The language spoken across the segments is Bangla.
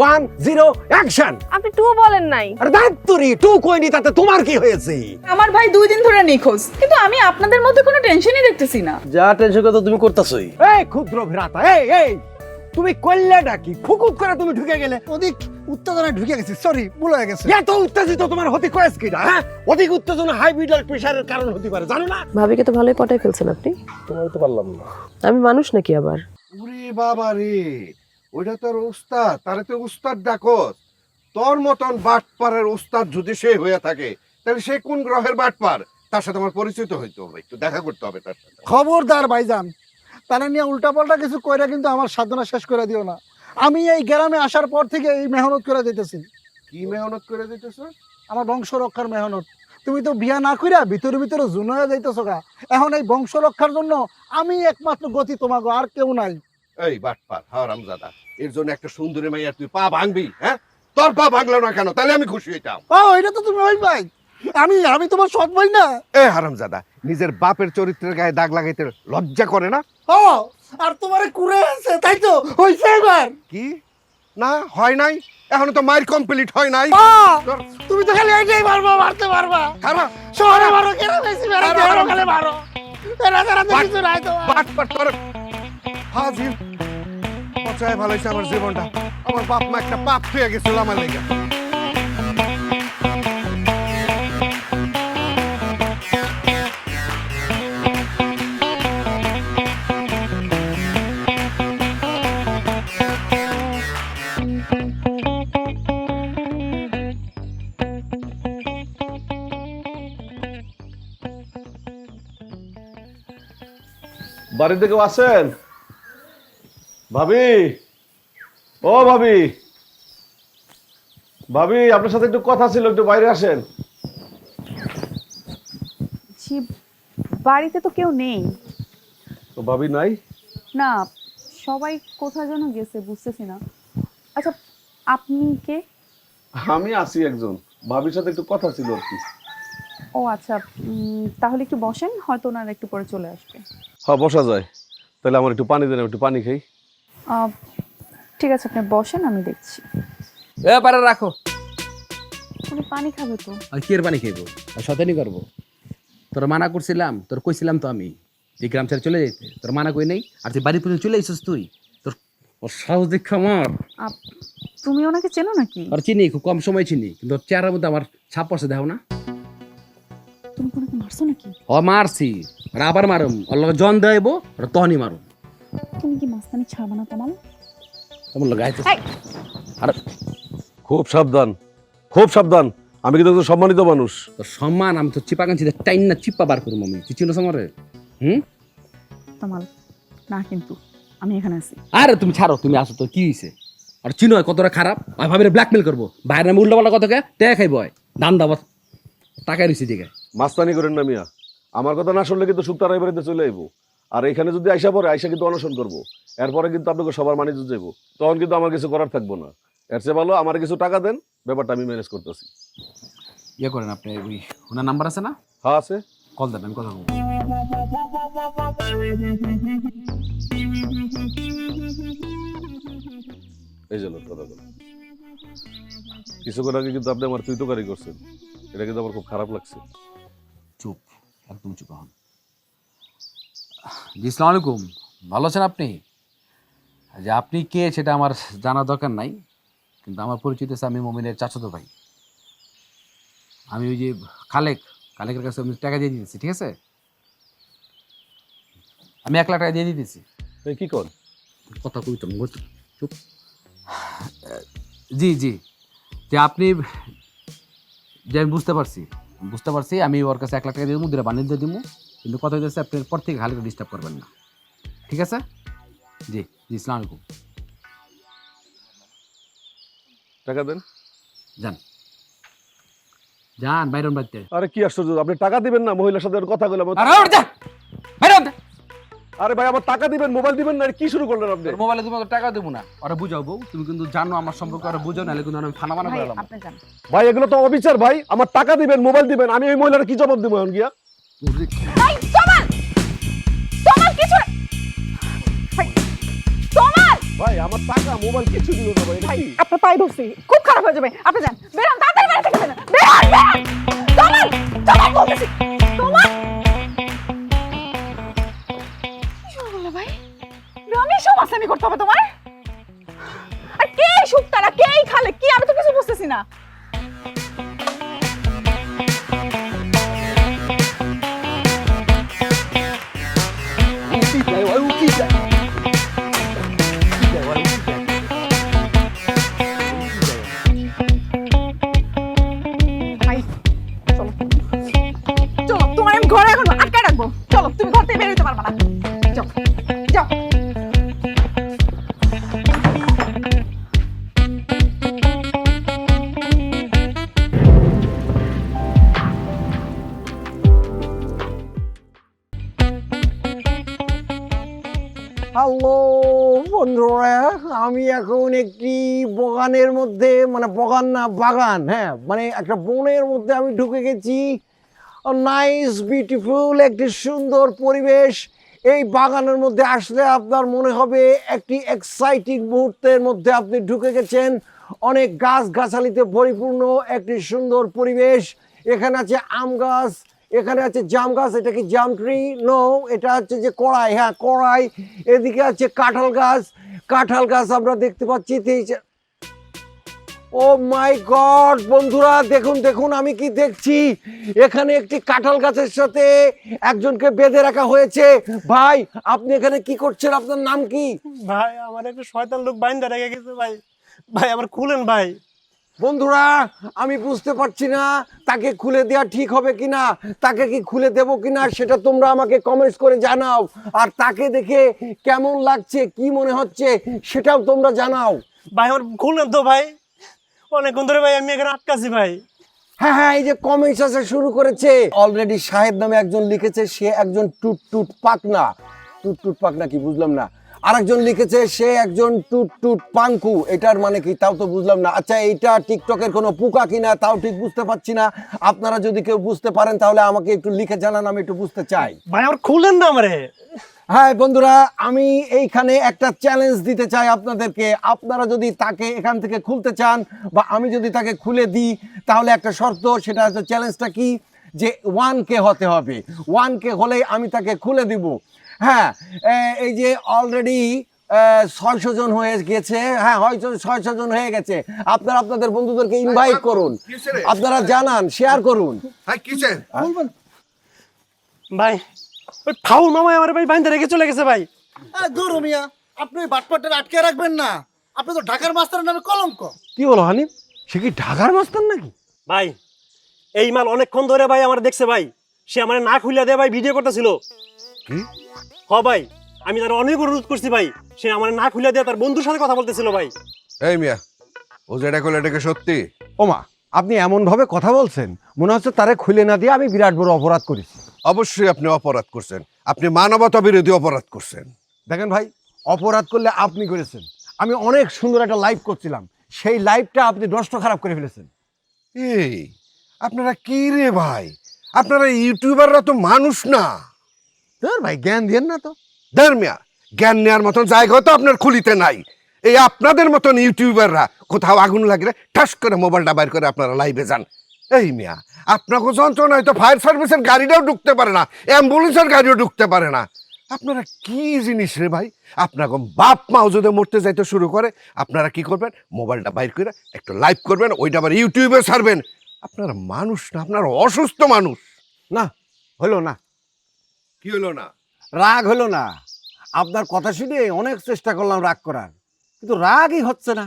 ওয়ান জিরো অ্যাকশন আপনি টু বলেন নাই। আরে দাঁতুরি টু কইনি তাতে তোমার কি হয়েছে? আমার ভাই দুই দিন ধরে নিখোঁজ কিন্তু আমি আপনাদের মধ্যে কোনো টেনশনই দেখতেছি না। যা টেনশন কথা তুমি করতেছই। এই ক্ষুদ্র ভ্রাতা এই এই! তুমি খুকুত করে তুমি ঢুকে গেলে। অধিক উত্তেজনায় ঢুকে গেছি সরি ভুল হয়ে গেছে। এত উত্তেজিত তোমার হতে কয়েস কিনা হ্যাঁ? অধিক উত্তেজনা হাই ব্লাড প্রেশারের কারণ হতে পারে জানো না? ভাবিকে তো ভালোই পটাই ফেলছেন আপনি। তোমার তো পারলাম না। আমি মানুষ নাকি আবার? উরে বাবা রে ওইটা তোর উস্তাদ তারে তো উস্তাদ ডাকস। তোর মতন বাটপারের উস্তাদ যদি সে হয়ে থাকে তাহলে সে কোন গ্রহের বাটপার? তার সাথে আমার পরিচিত হইতে হবে একটু দেখা করতে হবে তার সাথে। খবরদার ভাইজান তারা নিয়ে উল্টাপাল্টা কিছু কইরা কিন্তু আমার সাধনা শেষ করে দিও না। আমি এই গ্রামে আসার পর থেকে এই মেহনত করে দিতেছি। কি মেহনত করে দিতেছ? আমার বংশ রক্ষার মেহনত। তুমি তো বিয়া না কইরা ভিতরে ভিতরে জুন হয়ে যাইতেছো গা। এখন এই বংশ রক্ষার জন্য আমি একমাত্র গতি তোমাকে আর কেউ নাই। এই বাটপার হারাম দাদা এর জন্য একটা সুন্দরী মাইয়া তুই পা ভাঙবি হ্যাঁ? তোর পা ভাঙলো না কেন? তাহলে আমি খুশি হইতাম। ও এটা তো তুমি ওই ভাই। আমি আমি তোমার সৎ ভাই না? এ হারামজাদা নিজের বাপের চরিত্রের গায়ে দাগ লাগাইতে লজ্জা করে না? ও আর তোমারে কুড়ে আছে তাই তো? হইছে এবার। কি? না হয় নাই। এখনও তো মায়ের কমপ্লিট হয় নাই। তুমি তো খালি এইটাই মারবা মারতে পারবা। খারাপ শহরে মারো কেন বেশি মারো খালি মারো। এরা যারা তো কিছু নাই তোমার। বাট বাট করে হাজির পচায় ভালো হয়েছে আমার জীবনটা। আমার বাপ মা একটা পাপ হয়ে গেছিল আমার লেগে। ভাবি। ও ভাবি। ভাবি আপনার সাথে একটু কথা ছিল একটু বাইরে আসেন। জি বাড়িতে তো কেউ নেই। তো ভাবি নাই? না সবাই কোথায় যেন গেছে বুঝতেছি না। আচ্ছা আপনি কে? আমি আছি একজন। ভাবির সাথে একটু কথা ছিল আর কি। ও আচ্ছা উম, তাহলে একটু বসেন হয়তো ওনারা একটু পরে চলে আসবে। হ্যাঁ বসা যায়। তাহলে আমার একটু পানি দেন আমি একটু পানি খাই। ঠিক আছে আপনি বসেন আমি দেখছি। এ পারে রাখো। উনি পানি খাবে তো? আর কি এর পানি খাইবো? আর শতানি করব। তোর মানা করছিলাম তোর কইছিলাম তো আমি যে গ্রাম ছেড়ে চলে যেতে তোর মানা কই নেই? আর তুই বাড়ি পর্যন্ত চলে এসেছিস তুই তোর ওর সাহস দেখা আমার। আপ- তুমি ওনাকে চেনো নাকি? আর চিনি খুব কম সময় চিনি কিন্তু ওর চেহারার মধ্যে আমার ছাপ পড়ছে দেখো না। তুমি ওনাকে মারছো নাকি? ও মারছি। আর আবার মারুম। ওর লগে জন দেব আর তহনি মারুম। তুমি কি মাস্তানি ছাড়বা না তোমার? তোমার লগে? আইতে এই! আর খুব সাবধান খুব সাবধান। আমি কিন্তু একজন সম্মানিত মানুষ। তোর সম্মান আমি তো চিপা না চিপা বার করুম আমি। তুই হুম? তোমাল না কিন্তু আমি এখানে আছি। আরে তুমি ছাড়ো তুমি আসো তো কি হয়েছে আর চিনো কতটা খারাপ? আর ভাবিরে ব্ল্যাকমেল করব। বাইরে নামে উল্টা পাল্টা কতকে টেকা খাইব দান দাবার টাকা রয়েছে দিকে মাস্তানি করেন না মিয়া। আমার কথা না শুনলে কিন্তু সুক্তার এই বাড়িতে চলে আইবো। আর এখানে যদি আইসা পরে আইসা কিন্তু অনশন করব। এরপরে কিন্তু আপনাকে সবার মানি যাইব। তখন কিন্তু আমার কিছু করার থাকব না। এর চেয়ে ভালো আমার কিছু টাকা দেন ব্যাপারটা আমি ম্যানেজ করতেছি। ইয়ে করেন আপনি ওই ওনার নাম্বার আছে না? হ্যাঁ আছে। কল দেন আমি কথা বলব। এই জন্য কথা বলে কিছুক্ষণ আগে কিন্তু আপনি আমার তুই তোকারি করছেন। এটা কিন্তু আমার খুব খারাপ লাগছে। চুপ একদম চুপ হন। জি সালাম আলাইকুম। ভালো আছেন আপনি? যে আপনি কে সেটা আমার জানা দরকার নাই কিন্তু আমার পরিচিত আছে আমি মমিনের চাচাতো ভাই। আমি ওই যে খালেক খালেকের কাছে আমি টাকা দিয়ে দিতেছি ঠিক আছে? আমি এক লাখ টাকা দিয়ে দিতেছি। তুই কি কর? কথা কই তো মুখ চুপ। জি জি। যে আপনি যে আমি বুঝতে পারছি বুঝতে পারছি আমি ওর কাছে এক লাখ টাকা দিয়ে দেবো বানিয়ে দিয়ে দিব। কিন্তু কথা হইতেছে আপনি পর থেকে খালি ডিস্টার্ব করবেন না। ঠিক আছে? জি জি ইসলাম আলাইকুম। টাকা দেন। যান। যান বাইরন বাড়িতে। আরে কি আশ্চর্য আপনি টাকা দিবেন না মহিলার সাথে কথা বললাম আরে ওঠ যা! বাইরে ওঠ! আরে ভাই আবার টাকা দিবেন মোবাইল দিবেন না কি শুরু করলেন আপনি? মোবাইলে তুমি আমাকে টাকা দেবো না। আরে বুঝাও বুঝাবো তুমি কিন্তু জানো আমার সম্পর্কে ওরা বুঝাও নাহলে কিন্তু আমি ফানা বানা ভাই আপনি যান। ভাই এগুলো তো অবিচার ভাই। আমার টাকা দিবেন মোবাইল দিবেন আমি ওই মহিলার কি জবাব দেবো এখন গিয়া? ভাই তোমাল তোমাল কিছু ভাই ভাই আমার টাকা মোবাইল কিছু দিল না ভাই এটা আপনার পায়ে ধরছি খুব খারাপ হয়ে যাবে। আপনি যান বেরান তাড়াতাড়ি বেরোতে গেছেন বেরান। বেরান তোমার তোমার করলে ভাই? রমি সব আসামি করতে হবে তোমার? আর কে এই কে খালে? কি? আমি তো কিছু বুঝতেছি না। ঘরে এখন রাখব। চলো, তুমি ঘর থেকে বের হতে পারবে না। হ্যালো বন্ধুরা, আমি এখন একটি বাগানের মধ্যে মানে বাগান না, বাগান হ্যাঁ মানে একটা বনের মধ্যে আমি ঢুকে গেছি। নাইস বিউটিফুল একটি সুন্দর পরিবেশ। এই বাগানের মধ্যে আসলে আপনার মনে হবে একটি এক্সাইটিং মুহূর্তের মধ্যে আপনি ঢুকে গেছেন। অনেক গাছ গাছালিতে পরিপূর্ণ একটি সুন্দর পরিবেশ। এখানে আছে আম গাছ, এখানে আছে জাম গাছ, এটা কি জাম ট্রি? নো এটা হচ্ছে যে কড়াই হ্যাঁ কড়াই। এদিকে আছে কাঁঠাল গাছ কাঁঠাল গাছ আমরা দেখতে পাচ্ছি ও মাই গড বন্ধুরা দেখুন দেখুন আমি কি দেখছি? এখানে একটি কাঁঠাল গাছের সাথে একজনকে বেঁধে রাখা হয়েছে। ভাই আপনি এখানে কি করছেন? আপনার নাম কি? ভাই আমার একটা শয়তান লোক বাইন্দা রেখে গেছে ভাই। ভাই আমার খুলেন ভাই। বন্ধুরা আমি বুঝতে পারছি না তাকে খুলে দেওয়া ঠিক হবে কিনা তাকে কি খুলে দেবো কিনা সেটা তোমরা আমাকে কমেন্টস করে জানাও। আর তাকে দেখে কেমন লাগছে কি মনে হচ্ছে সেটাও তোমরা জানাও। ভাই আমার খুলেন তো ভাই। অনেকক্ষণ ধরে ভাই আমি এখানে আটকাছি ভাই। হ্যাঁ হ্যাঁ এই যে কমেন্টস আসা শুরু করেছে অলরেডি সাহেব নামে একজন লিখেছে সে একজন টুট টুট পাকনা টুট টুট পাকনা কি বুঝলাম না। আরেকজন লিখেছে সে একজন টুট টুট পাঙ্কু। এটার মানে কি? তাও তো বুঝলাম না। আচ্ছা এইটা টিকটকের কোনো পোকা কিনা তাও ঠিক বুঝতে পারছি না। আপনারা যদি কেউ বুঝতে পারেন তাহলে আমাকে একটু লিখে জানান আমি একটু বুঝতে চাই। ভাই আমার খুলেন না আমারে। হ্যাঁ বন্ধুরা আমি এইখানে একটা চ্যালেঞ্জ দিতে চাই আপনাদেরকে। আপনারা যদি তাকে এখান থেকে খুলতে চান বা আমি যদি তাকে খুলে দিই তাহলে একটা শর্ত সেটা হচ্ছে চ্যালেঞ্জটা কি? যে ওয়ান কে হতে হবে। ওয়ান কে হলেই আমি তাকে খুলে দিব। হ্যাঁ এই যে অলরেডি ছয়শো জন হয়ে গেছে। হ্যাঁ হয়তো ছয়শো জন হয়ে গেছে। আপনারা আপনাদের বন্ধুদেরকে ইনভাইট করুন। আপনারা জানান শেয়ার করুন। ভাই ওই ফাউল মামাই আমার ভাই রেখে চলে গেছে ভাই। দূর মিয়া আপনি ওই বাটপাটটা আটকে রাখবেন না। আপনি তো ঢাকার মাস্টারের নামে কলঙ্ক। কি বলো সে কি ঢাকার মাস্তান নাকি? ভাই এই মাল অনেকক্ষণ ধরে ভাই আমার দেখছে ভাই। সে আমার না খুলে দেয় ভাই ভিডিও করতেছিল। কি? হ ভাই আমি তার অনেক অনুরোধ করছি ভাই। সে আমার না খুলে দেয় তার বন্ধুর সাথে কথা বলতেছিল ভাই। এই মিয়া ও যেটা করলে এটাকে সত্যি? ওমা আপনি এমন ভাবে কথা বলছেন মনে হচ্ছে তারে খুলে না দিয়ে আমি বিরাট বড় অপরাধ করেছি। অবশ্যই আপনি অপরাধ করছেন। আপনি মানবতা বিরোধী অপরাধ করছেন। দেখেন ভাই, অপরাধ করলে আপনি করেছেন। আমি অনেক সুন্দর একটা লাইভ করছিলাম। সেই লাইভটা আপনি নষ্ট খারাপ করে ফেলেছেন। এই, আপনারা কি রে ভাই? আপনারা ইউটিউবাররা তো মানুষ না। ধর ভাই, জ্ঞান দিয়েন না তো। ধর মিয়া, জ্ঞান নেওয়ার মতন জায়গা তো আপনার খুলিতে নাই। এই আপনাদের মতন ইউটিউবাররা কোথাও আগুন লাগলে ঠাস করে মোবাইলটা বাইর করে আপনারা লাইভে যান। এই মিয়া আপনাকে যন্ত্রণায় তো ফায়ার সার্ভিসের গাড়িটাও ঢুকতে পারে না অ্যাম্বুলেন্সের গাড়িও ঢুকতে পারে না। আপনারা কি জিনিস রে ভাই? আপনাকে বাপ মাও যদি মরতে যাইতে শুরু করে আপনারা কি করবেন? মোবাইলটা বাইর করে একটু লাইভ করবেন ওইটা আবার ইউটিউবে ছাড়বেন। আপনারা মানুষ না আপনারা অসুস্থ মানুষ। না হলো না। কি হলো না? রাগ হলো না। আপনার কথা শুনে অনেক চেষ্টা করলাম রাগ করার কিন্তু রাগই হচ্ছে না।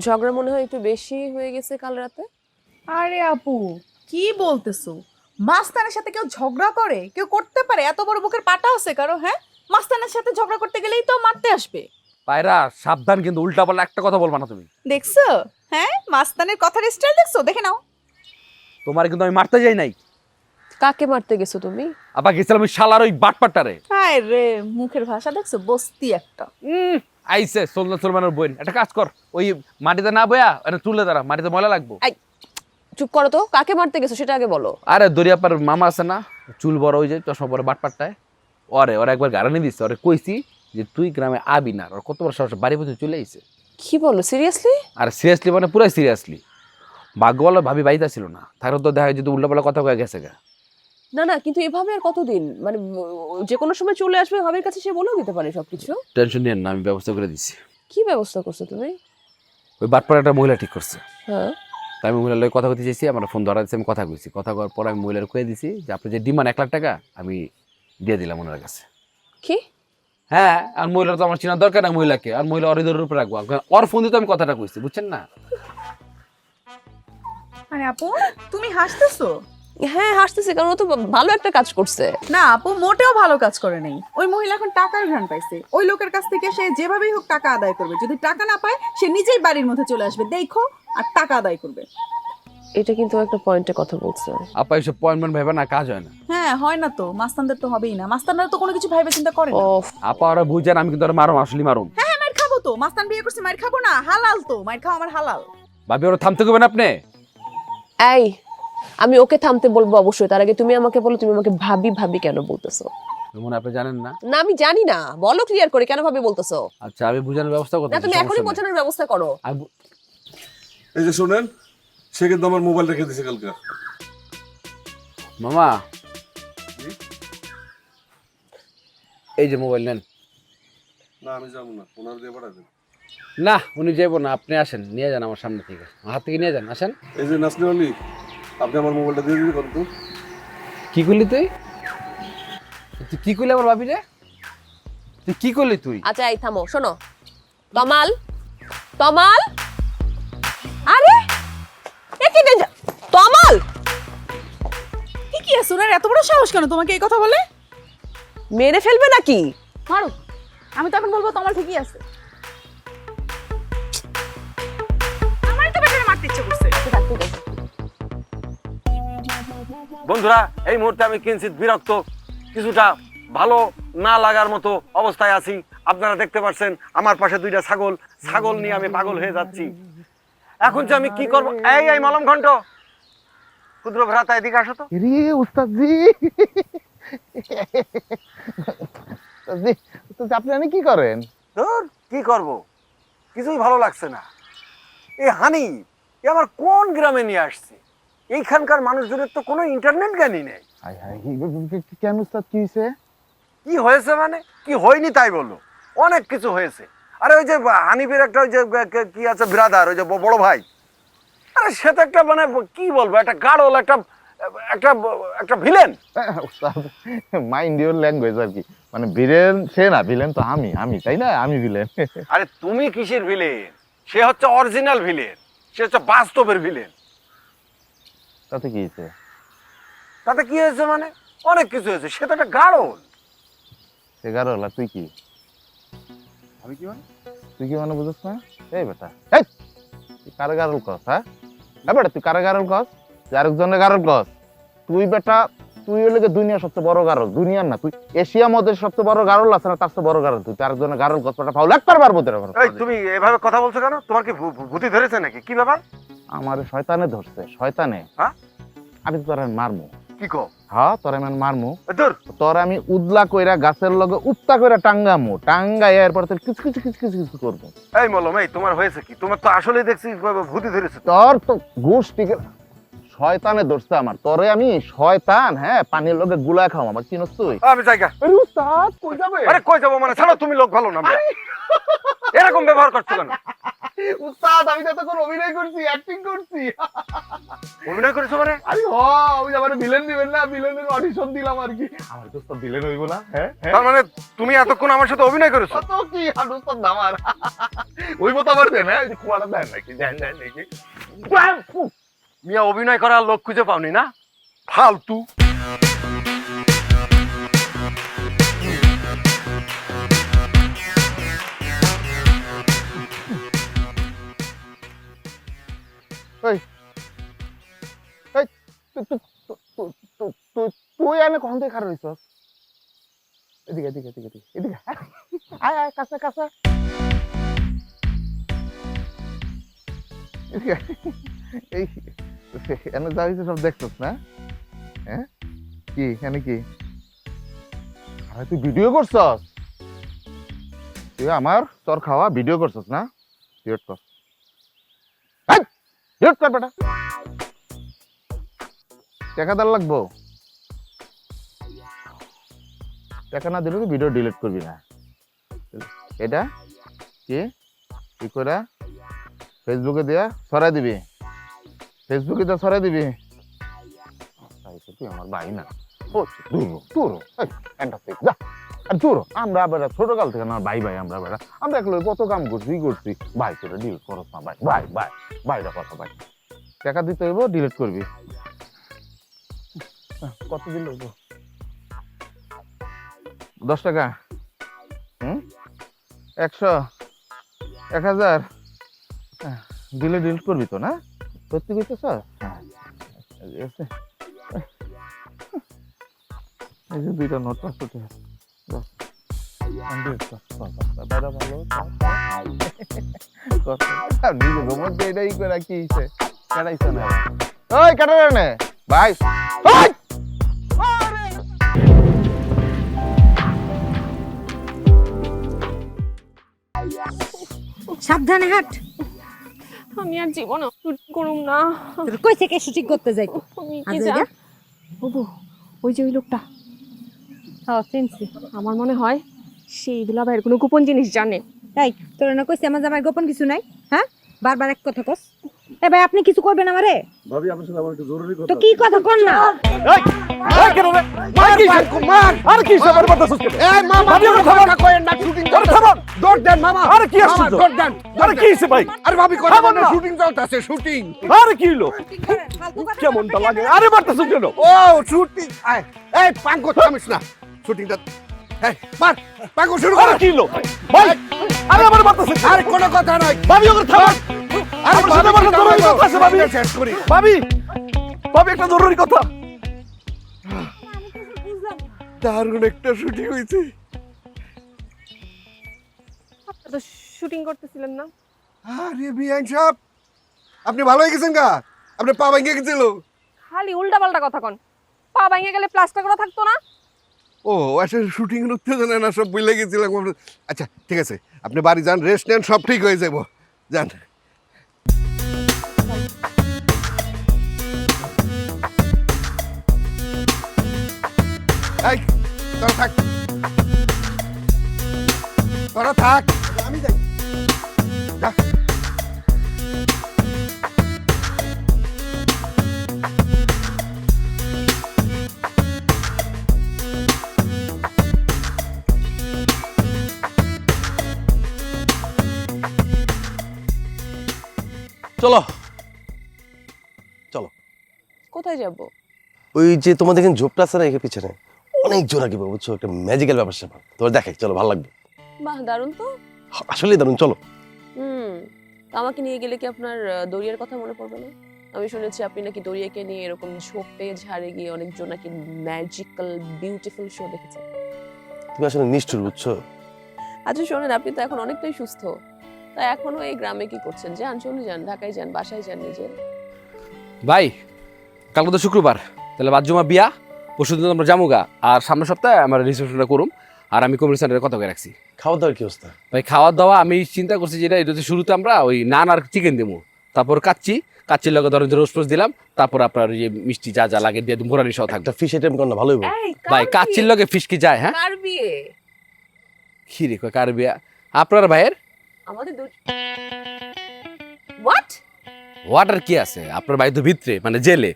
ঝগড়া মনে হয় একটু বেশি হয়ে গেছে কাল রাতে? আরে আপু কি বলতেছো? মাস্তানের সাথে কেউ ঝগড়া করে? কেউ করতে পারে? এত বড় বুকের পাটা আছে কারও হ্যাঁ? মাস্তানের সাথে ঝগড়া করতে গেলেই তো মারতে আসবে। পায়রা সাবধান কিন্তু উল্টা পাল্টা একটা কথা বলবা না তুমি। দেখছ? হ্যাঁ? মাস্তানের কথার স্টাইল দেখছ? দেখে নাও। তোমার কিন্তু আমি মারতে যাই নাই। কাকে মারতে গেছো তুমি? আবার গেছিলাম ওই শালার ওই বাটপাট্টারে। হায় রে মুখের ভাষা দেখছ? বস্তি একটা। উম, আইসে সোলনা সোলমানের বোন একটা কাজ কর ওই মাটিতে না বয়া এটা তুলে দাঁড়া মাটিতে ময়লা লাগবো। চুপ করো তো কাকে মারতে গেছো সেটা আগে বলো। আরে দরিয়াপার মামা আছে না চুল বড় ওই যে চশমা পরে বাটপাট্টায় ওরে ওরা একবার গাড়ানি দিচ্ছে ওরে কইছি যে তুই গ্রামে আবি না ওর কত বড় সাহস বাড়ি পর্যন্ত চলে আইছে। কি বলো সিরিয়াসলি? আর সিরিয়াসলি মানে পুরাই সিরিয়াসলি। ভাগ্য বলো ভাবি বাড়িতে ছিল না তারপর তো দেখা যেত উল্টাপাল্টা কথা কয়ে গেছে গা। না না কিন্তু এভাবে আর কতদিন? মানে যে কোনো সময় চলে আসবে ভাবির কাছে সে বলেও দিতে পারে সবকিছু। টেনশন নিয়েন না আমি ব্যবস্থা করে দিছি কি ব্যবস্থা করছ তুমি? ওই বাটপাড়া একটা মহিলা ঠিক করছে। হ্যাঁ। তাই আমি মহিলার লগে কথা বলতে চাইছি আমার ফোন ধরা দিচ্ছে আমি কথা কইছি কথা করার পর আমি মহিলার কয়ে দিছি যে আপনি যে ডিমান্ড এক লাখ টাকা আমি দিয়ে দিলাম ওনার কাছে। কি? হ্যাঁ আর মহিলার তো আমার চেনার দরকার না মহিলাকে। আর মহিলা অরিদরের উপরে রাখব। ওর ফোন দিয়ে তো আমি কথাটা কইছি বুঝছেন না? আরে আপু তুমি হাসতেছো? হ্যাঁ হাসতেছে কারণ ও তো ভালো একটা কাজ করছে। না আপু মোটেও ভালো কাজ করে নাই। ওই মহিলা এখন টাকার ঘ্রাণ পাইছে। ওই লোকের কাছ থেকে সে যেভাবেই হোক টাকা আদায় করবে। যদি টাকা না পায় সে নিজেই বাড়ির মধ্যে চলে আসবে। দেখো আর টাকা আদায় করবে। এটা কিন্তু একটা পয়েন্টে কথা বলছে। আপা এসব পয়েন্টমেন্ট ভেবে না কাজ হয় না। হ্যাঁ হয় না তো। মাস্তানদের তো হবেই না। মাস্তানরা তো কোনো কিছু ভাইবে চিন্তা করে না। ও আপা ওরা বুঝেন আমি কিন্তু ওরা মারুম আসলে মারুম। হ্যাঁ হ্যাঁ মার খাব তো। মাস্তান বিয়ে করছে মার খাব না। হালাল তো। মার খাওয়া আমার হালাল। ভাবি ওরা থামতে করবেন আপনি? এই আমি ওকে থামতে বলব অবশ্যই। তার আগে তুমি আমাকে বলো তুমি আমাকে ভাবি ভাবি কেন বলতেছো? মনে আপনি জানেন না? না আমি জানি না। বলো ক্লিয়ার করে কেন ভাবি বলতেছো? আচ্ছা আমি বুঝানোর ব্যবস্থা করতে না তুমি এখনই বোঝানোর ব্যবস্থা করো। আমি বু- এই যে শোনেন সে কিন্তু আমার মোবাইল রেখে দিছে কালকে। মামা। এই যে মোবাইল নেন। না আমি যাব না ওনার দিয়ে পাঠাবেন। না উনি যাব না আপনি আসেন নিয়ে যান আমার সামনে থেকে আমার হাত থেকে নিয়ে যান আসেন। এই যে আলী আপনি আমার মোবাইলটা দিয়ে দিবি কত কি করলি তুই? তুই কি করলি আমার ভাবি রে তুই কি করলি তুই? আচ্ছা এই থামো শোনো। তমাল তমাল। আরে! এ কি ডেঞ্জার তমাল! কি কি আছে ওনার এত বড় সাহস কেন তোমাকে এই কথা বলে? মেরে ফেলবে নাকি? মারো আমি তখন বলব তমাল ঠিকই আছে। বন্ধুরা এই মুহূর্তে আমি কিঞ্চিত বিরক্ত। কিছুটা ভালো না লাগার মতো অবস্থায় আছি। আপনারা দেখতে পাচ্ছেন আমার পাশে দুইটা ছাগল। ছাগল নিয়ে আমি পাগল হয়ে যাচ্ছি। এখন যে আমি কি করব? এই এই মলম ঘন্ট। ক্ষুদ্র ভ্রাতা এদিকে আসো তো। রে উস্তাদ জি আপনি কি করেন? ধুর, কি করব? কিছুই ভালো লাগছে না। এই হানি এ আমার কোন গ্রামে নিয়ে আসছে? এইখানকার মানুষজনের তো কোনো ইন্টারনেট জ্ঞানই নেই। কেন উস্তাদ কি হয়েছে? কি হয়েছে মানে? কি হয়নি তাই বলো অনেক কিছু হয়েছে। আরে ওই যে হানিফের একটা ওই যে কি আছে ব্রাদার ওই যে বড় ভাই। আরে সে তো একটা মানে কি বলব একটা গাড়ল একটা একটা একটা ভিলেন মাইন্ড ইউর ল্যাঙ্গুয়েজ আর কি। মানে ভিলেন সে না ভিলেন তো আমি আমি তাই না? আমি ভিলেন আরে তুমি কিসের ভিলেন সে হচ্ছে অরিজিনাল ভিলেন সে হচ্ছে বাস্তবের ভিলেন তাতে কি হয়েছে? তাতে কি হয়েছে মানে? অনেক কিছু হয়েছে সে তো একটা গাড়ল সে গারল আর তুই কি? আমি কি মানে? তুই কি মানে বুঝছ না? এই বেটা এই! তুই কারে গারল কস হ্যাঁ? এই বেটা তুই কারে গারল কস? তুই আরেকজনের গারল কস? তুই বেটা তুই হলে দুনিয়ার সবচেয়ে বড় গারল দুনিয়ার না তুই এশিয়া মধ্যে সবচেয়ে বড় গারল আছে না তার চেয়ে বড় গারল তুই? তুই আরেকজনের গারল বেটা ফাউল একবার পারব তোর এই তুমি এভাবে কথা বলছো কেন? তোমার কি ভূতি ধরেছে নাকি? কি ব্যাপার আমার শয়তানে ধরছে শয়তানে। হ্যাঁ? আমি তোর মারমু। কি কো হ্যাঁ তোর আমি মারমু। তোর আমি উদলা কইরা গাছের লগে উত্তা কইরা টাঙ্গামু। টাঙ্গাই এরপর তোর কিছু কিছু কিছু কিছু কিছু করব। এই মলম এই তোমার হয়েছে কি? তোমার তো আসলে দেখছি ভূতি ধরেছে। তোর তো গোষ্ঠীকে শয়তানে ধরছে আমার। তোরে আমি শয়তান হ্যাঁ পানির লগে গুলা খাও আমার চিনস তুই? আমি জায়গা আরে উস্তাদ কই যাবে? আরে কই যাব মানে? ছাড়ো তুমি লোক ভালো না। এরকম ব্যবহার করছ কেন? উস্তাদ আমি তো তখন অভিনয় করছি অ্যাক্টিং করছি। অভিনয় করেছ মানে? আরে হ আমি আমার ভিলেন দিবেন না ভিলেনের অডিশন দিলাম আর কি। আমার তো উস্তাদ ভিলেন হইব না হ্যাঁ? হ্যাঁ? তার মানে তুমি এতক্ষণ আমার সাথে অভিনয় করেছ? কত কি আর উস্তাদ আমার। হইব তো আমার দেন হ্যাঁ? কুয়াটা দেন নাকি দেন দেন নাকি। মিয়া অভিনয় করার লোক খুঁজে পাওনি না? ফালতু। এই এই তুই এনে কখন থেকে খারাপ হইছস এদিকে এদিকে এদিকে এদিকে এদিকে, আয় আয় কাছে কাছে। এই, এনে যা হয়েছে সব দেখছস, না? হ্যাঁ? কি, এখানে কি? আরে, তুই ভিডিও করছস? তুই আমার তোর খাওয়া ভিডিও করছস, না? ডিলিট কর ডিলিট কর বেটা। টাকা দেওয়ার লাগবো? টাকা না দিলে ভিডিও ডিলিট করবি না। এটা কি? কি করে ফেসবুকে দিয়া সরাই দিবি। ফেসবুকে দিয়া সরাই দিবি। তাই তো আমার ভাই না? দূর হ, দূর হ। এই, এনটা যা। আর দূর। আমরা বেড়া ছোটকাল থেকে না ভাই ভাই আমরা বেড়া আমরা একলো কত কাম করছি ই করছি। ভাই করে ডিলিট করস না ভাই ভাই ভাই ভাইরা কথা ভাই। টাকা দিতে হইব ডিলিট করবি? কত দিল হইব? দশ টাকা। হুম? একশো এক হাজার। দিলে ডিলিট করবি তো না? সত্যি কইতেছ? হ্যাঁ এই যে দুইটা নোট দাও। ভালো নিজে দিয়ে এটাই করে কি না। ওই ভাই। ওই! সাবধানে হাট। আমি আর জীবনে শুটিং করুম না। তোর কই থেকে শুটিং করতে যাই? আজ? ওই যে ওই লোকটা। হ্যাঁ চিনছি। আমার মনে হয় সেই দুলাভাইয়ের কোনো গোপন জিনিস জানে। এই তোর না কইছি আমার জামাই গোপন কিছু নাই হ্যাঁ? বারবার এক কথা কস। এ ভাই আপনি কিছু করবেন আমারে? ভাবি আপনার সাথে আমার একটু জরুরি কথা তো কি কথা কোন না? এই আর কি সবার কথা শুনতে এই মামা কথা কইেন না শুটিং করতে দৌড় দেন মামা। আরে কি আশ্চর্য। দৌড় দেন আরে কি হইছে ভাই? আরে ভাবি কথা বল না শুটিং চলতেছে শুটিং আরে কি হলো কেমনটা লাগে? আরে মারতেছ কেন? ও শুটিং এই পাঙ্কো থামিস না। শুটিংটা মার শুরু কর। কি হলো? ভাই আরে আমার মারতেছ আরে কোনো কথা নাই ভাবি ওকে থাম আরে সাথে আমার জরুরি কথা আছে ভাবি। শেষ করি। ভাবি ভাবি একটা জরুরি কথা। দারুণ একটা শুটিং হয়েছে। তো শুটিং করতেছিলেন না? আরে বিয়ান সাহেব আপনি ভালো হয়ে গেছেন গা? আপনি পা ভেঙে গেছিল। খালি উল্টা পাল্টা কথা কন। পা ভেঙে গেলে প্লাস্টার করা থাকতো না? ও আসলে শুটিং এর উত্তেজনা না সব বুঝলে গেছিলাম। আচ্ছা ঠিক আছে আপনি বাড়ি যান রেস্ট নেন সব ঠিক হয়ে যাব। যান। তোরা থাক। তোরা থাক। আমি যাই। যা চলো। কোথায় যাব? ওই যে তোমাদের এখানে ঝোপটা আছে না এখানে পিছনে? অনেক জোর আঁকিবে বুঝছ? একটা ম্যাজিক্যাল ব্যাপার স্যাপার। তোমার দেখাই চলো ভালো লাগবে। বাহ দারুণ তো। আসলে দারুণ চলো। হুম আমাকে নিয়ে গেলে কি আপনার দরিয়ার কথা মনে পড়বে না? আমি শুনেছি আপনি নাকি দরিয়াকে নিয়ে এরকম ঝোপে ঝাড়ে গিয়ে অনেকজন নাকি ম্যাজিক্যাল বিউটিফুল শো দেখেছেন। তুমি আসলে নিষ্ঠুর বুঝছ? আচ্ছা শোনেন আপনি তো এখন অনেকটাই সুস্থ। তা এখনও এই গ্রামে কি করছেন? যান চলে যান ঢাকায় যান বাসায় যান নিজের। ভাই কালকে তো শুক্রবার। তাহলে বাদ জমা বিয়া পরশু দিন আমরা জামুগা। আর সামনের সপ্তাহে আমার রিসেপশনটা করুম আর আমি কমিউনিটি সেন্টারে কথা করে রাখছি। খাওয়া দাওয়ার কি অবস্থা? ভাই খাওয়া দাওয়া আমি চিন্তা করছি যেটা এটা হচ্ছে শুরুতে আমরা ওই নান আর চিকেন দেবো। তারপর কাচ্চি কাচ্চির লগে ধরেন রোজ ফোস দিলাম তারপর আপনার ওই যে মিষ্টি যা যা লাগে দিয়ে মোরানি সহ থাকবে। ফিশ আইটেম করলে না ভালো হইব। ভাই কাচ্চির লগে ফিস কি যায় হ্যাঁ? কার বিয়ে? কি রে কার বিয়া? আপনার ভাইয়ের? আমাদের হোয়াট ওয়াটার কি আছে? আপনার ভাই তো ভিতরে মানে জেলে।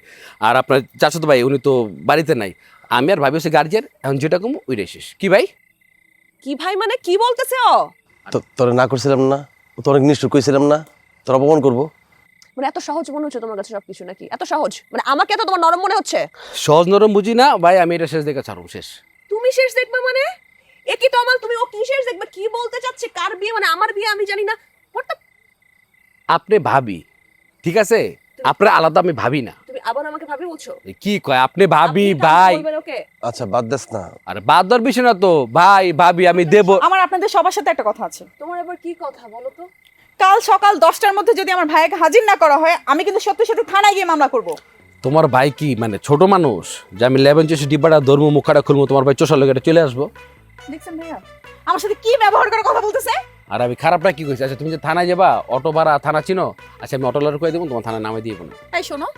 আর আপনার চাচাতো ভাই উনি তো বাড়িতে নাই। আমি আর ভাবি হচ্ছে গার্জিয়ান এখন যেটা কম ওইটাই শেষ। কি ভাই? কি ভাই মানে কি বলতেছে ও? তো তোরা না করছিলাম না ও তো অনেক নিষ্ঠুর কইছিলাম না তোর অপমান করব। মানে এত সহজ মনে হচ্ছে তোমার কাছে সবকিছু নাকি? এত সহজ? মানে আমাকে এত তোমার নরম মনে হচ্ছে? সহজ নরম বুঝি না ভাই আমি এটা শেষ দেখে ছাড়ুম শেষ। তুমি শেষ দেখবে মানে? এ কি তমাল তুমি ও কি শেষ দেখবে? কি বলতে চাচ্ছে? কার বিয়ে? মানে আমার বিয়ে আমি জানি না। আপনি ভাবি ঠিক আছে? আপনার আলাদা আমি ভাবি না। তুমি আবার আমাকে ভাবি বলছো? কি কয় আপনি ভাবি ভাই। আচ্ছা বাদ দেস না। আর বাদ দেওয়ার বিষয় না তো ভাই ভাবি আমি দেব। আমার আপনাদের সবার সাথে একটা কথা আছে। তোমার আবার কি কথা বলো তো? কাল সকাল দশটার মধ্যে যদি আমার ভাইকে হাজির না করা হয় আমি কিন্তু সত্যি সত্যি থানায় গিয়ে মামলা করব। তোমার ভাই কি মানে ছোট মানুষ যে আমি লেভেন চেষে ডিব্বাটা ধর্ম মুখাটা খুলবো তোমার ভাই চোষার লোকেটা চলে আসব? দেখছেন ভাইয়া? আমার সাথে কি ব্যবহার করে কথা বলতেছে? আর আমি খারাপটা কি কইছি? আচ্ছা তুমি যে থানায় যাবা অটো ভাড়া থানা চিনো? আচ্ছা আমি দেবো তোমার নামে দিয়ে দেবো তাই শোনো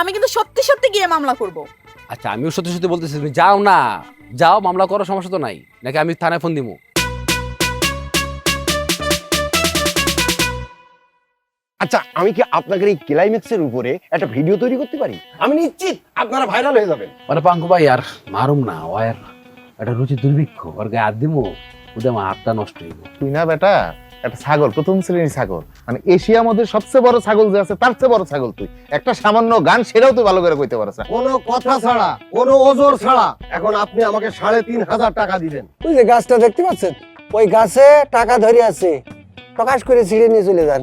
আমি কিন্তু সত্যি সত্যি গিয়ে মামলা করব। আচ্ছা আমিও সত্যি সত্যি বলতেছি তুমি যাও না। যাও মামলা করো সমস্যা তো নাই। নাকি আমি থানায় ফোন দিব আচ্ছা আমি কি আপনাদের এই ক্লাইম্যাক্সের উপরে একটা ভিডিও তৈরি করতে পারি? আমি নিশ্চিত আপনারা ভাইরাল হয়ে যাবেন। মানে পাঙ্কু ভাই আর মারুম না ও আর একটা রুচি দুর্ভিক্ষ। ওর গায়ে হাত দিমু ওদের আমার হাতটা নষ্ট হইব। তুই না বেটা একটা ছাগল প্রথম শ্রেণির ছাগল। মানে এশিয়ার মধ্যে সবচেয়ে বড় ছাগল যে আছে তার চেয়ে বড় ছাগল তুই। একটা সামান্য গান সেটাও তুই ভালো করে কইতে পারছ না। কোনো কথা ছাড়া কোনো ওজোর ছাড়া এখন আপনি আমাকে সাড়ে তিন হাজার টাকা দিবেন। ওই যে গাছটা দেখতে পাচ্ছেন? ওই গাছে টাকা ধরে আছে। প্রকাশ করে ছিঁড়ে নিয়ে চলে যান।